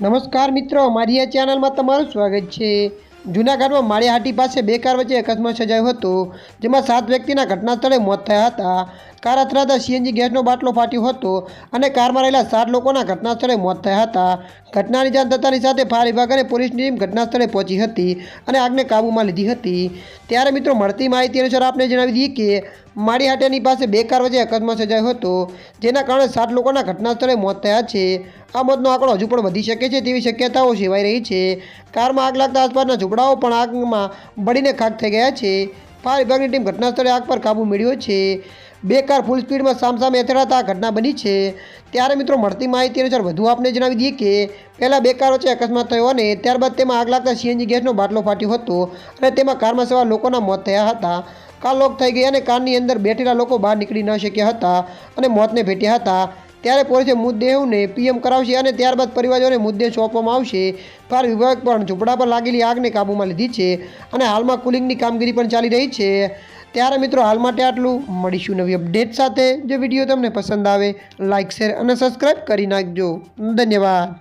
નમસ્કાર મિત્રો, મારી આ ચેનલમાં તમારું સ્વાગત છે. જૂનાગઢમાં માળિયાહાટી પાસે બે કાર વચ્ચે અકસ્માત સર્જાયો હતો, જેમાં સાત વ્યક્તિના ઘટના સ્થળે મોત થયા હતા. કાર અથડાતા સીએનજી ગેસનો બાટલો ફાટ્યો હતો અને કારમાં રહેલા સાત લોકોના ઘટના સ્થળે મોત થયા હતા. ઘટનાની જાણ થતાની સાથે ફાયર વિભાગ પોલીસની ટીમ ઘટના સ્થળે પહોંચી હતી અને આગને કાબૂમાં લીધી હતી. ત્યારે મિત્રો, મળતી માહિતી અનુસાર આપને જણાવી દઈએ કે માળીહાટેની પાસે બે કાર વચ્ચે અકસ્માત સર્જાયો હતો, જેના કારણે સાત લોકોના ઘટના સ્થળે મોત થયા છે. આ મોતનો આંકડો હજુ પણ વધી શકે છે તેવી શક્યતાઓ સેવાઈ રહી છે. કારમાં આગ લાગતા આસપાસના ઝૂંપડાઓ પણ આગમાં બળીને ખાક થઈ ગયા છે. ફાયર વિભાગની ટીમ ઘટના સ્થળે આગ પર કાબૂ મેળવ્યો છે. બે કાર ફૂલ સ્પીડમાં સામસામે અથડાતા આ ઘટના બની છે. ત્યારે મિત્રો મળતી માહિતી અનુસાર વધુ આપને જણાવી દઈએ કે, પહેલાં બે કાર વચ્ચે અકસ્માત થયો અને ત્યારબાદ તેમાં આગ લાગતા સીએનજી ગેસનો બાટલો ફાટ્યો હતો અને તેમાં કારમાં સવાર લોકોના મોત થયા હતા. કાર લોક થઈ ગઈ અને કારની અંદર બેઠેલા લોકો બહાર નીકળી ન શક્યા હતા અને મોતને ભેટ્યા હતા. ત્યારે પોલીસે મૃતદેહોને પીએમ કરાવશે અને ત્યારબાદ પરિવારોને મૃતદેહ સોંપવામાં આવશે. ફાયર વિભાગ પણ ઝૂંપડા પર લાગેલી આગને કાબૂમાં લીધી છે અને હાલમાં કુલિંગની કામગીરી પણ ચાલી રહી છે. ત્યારે મિત્રો હાલ માટે આટલું. મળીશું નવી અપડેટ સાથે. જો વીડિયો તમને પસંદ આવે લાઇક શેર અને સબસ્ક્રાઈબ કરી નાખજો. ધન્યવાદ.